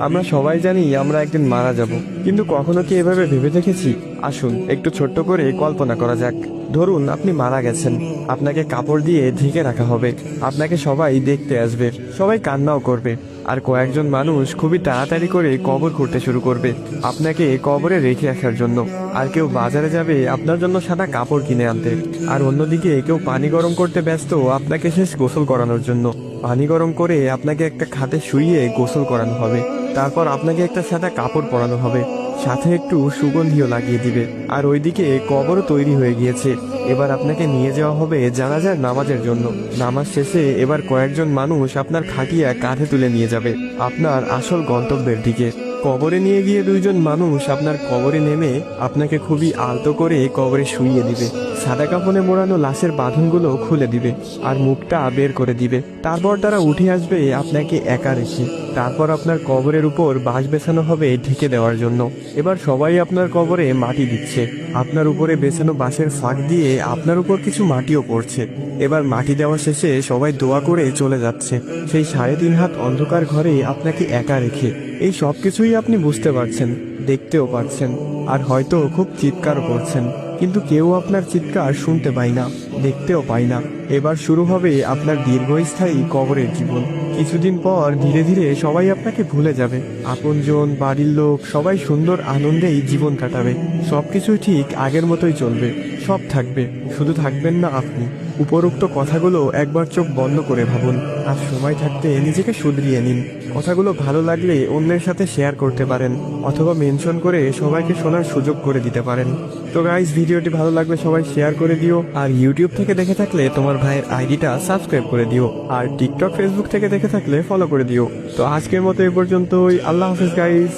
আমরা সবাই জানি আমরা একদিন মারা যাব। কিন্তু কখনো কি এভাবে ভেবে দেখেছি? আসুন, একটু ছোট্ট করে কল্পনা করা যাক। ধরুন, আপনি মারা গেছেন। আপনাকে কাপড় দিয়ে ঢেকে রাখা হবে। আপনাকে সবাই দেখতে আসবে। সবাই কান্নাও করবে। আর কয়েকজন মানুষ খুবই তাড়াতাড়ি করে কবর করতে শুরু করবে আপনাকে কবরে রেখে আসার জন্য। আর কেউ বাজারে যাবে আপনার জন্য সাদা কাপড় কিনে আনতে। আর অন্যদিকে কেউ পানি গরম করতে ব্যস্ত আপনাকে শেষ গোসল করানোর জন্য। পানি গরম করে আপনাকে একটা খাতে শুইয়ে গোসল করানো হবে। তারপর আপনাকে একটা সাদা কাপড় পরানো হবে। সাথে একটু সুগন্ধিও লাগিয়ে দিবে। আর ওইদিকে কবরও তৈরি হয়ে গিয়েছে। এবার আপনাকে নিয়ে যাওয়া হবে জানাজার নামাজের জন্য। নামাজ শেষে এবার কয়েকজন মানুষ আপনার খাটিয়া কাঁধে তুলে নিয়ে যাবে। আপনার আসল গন্তব্যের দিকে। কবরে নিয়ে গিয়ে দুইজন মানুষ আপনার কবরে নেমে আপনাকে খুবই আলতো করে কবরে শুইয়ে দিবে। সাদা কাপড়ে মোড়ানো লাশের বাঁধনগুলো খুলে দিবে আর মুখটা বের করে দিবে। তারপর তারা উঠে আসবে আপনাকে একা রেখে। তারপর আপনার কবরের উপর বাঁশ বেছানো হবে ঢেকে দেওয়ার জন্য। এবার সবাই আপনার কবরে মাটি দিচ্ছে। আপনার উপরে বেছানো বাঁশের ফাঁক দিয়ে আপনার উপর কিছু মাটিও পড়ছে। এবার মাটি দেওয়া শেষে সবাই দোয়া করে চলে যাচ্ছে। সেই সাড়ে তিন হাত অন্ধকার ঘরে আপনাকে একা রেখে এই সব কিছুই আপনি বুঝতে পারছেন, দেখতেও পারছেন আর হয়তো খুব চিৎকারও করছেন। কিন্তু কেউ আপনার চিৎকার শুনতে পায় না, দেখতেও পায় না। এবার শুরু হবে আপনার দীর্ঘস্থায়ী কবরের জীবন। কিছুদিন পর ধীরে ধীরে সবাই আপনাকে ভুলে যাবে। আপনজন, বাড়ির লোক, সবাই সুন্দর আনন্দেই জীবন কাটাবে। সবকিছু ঠিক আগের মতোই চলবে, সব থাকবে, শুধু থাকবেন না আপনি। উপরোক্ত কথাগুলো একবার চোখ বন্ধ করে ভাবুন। আর সময় থাকতে নিজেকে শুধরিয়ে নিন। কথাগুলো ভালো লাগলে অন্যের সাথে শেয়ার করতে পারেন, অথবা মেনশন করে সবাইকে শোনার সুযোগ করে দিতে পারেন। তো গাইজ ভিডিওটি ভালো লাগলে সবাই শেয়ার করে দিও, আর ইউটিউব থেকে দেখে থাকলে তোমার ভাইয়ের আইডিটা সাবস্ক্রাইব করে দিও, আর টিকটক ফেসবুক থেকে দেখে থাকলে ফলো করে দিও। তো আজকের মতো এ পর্যন্তই, আল্লাহ হাফিজ গাইস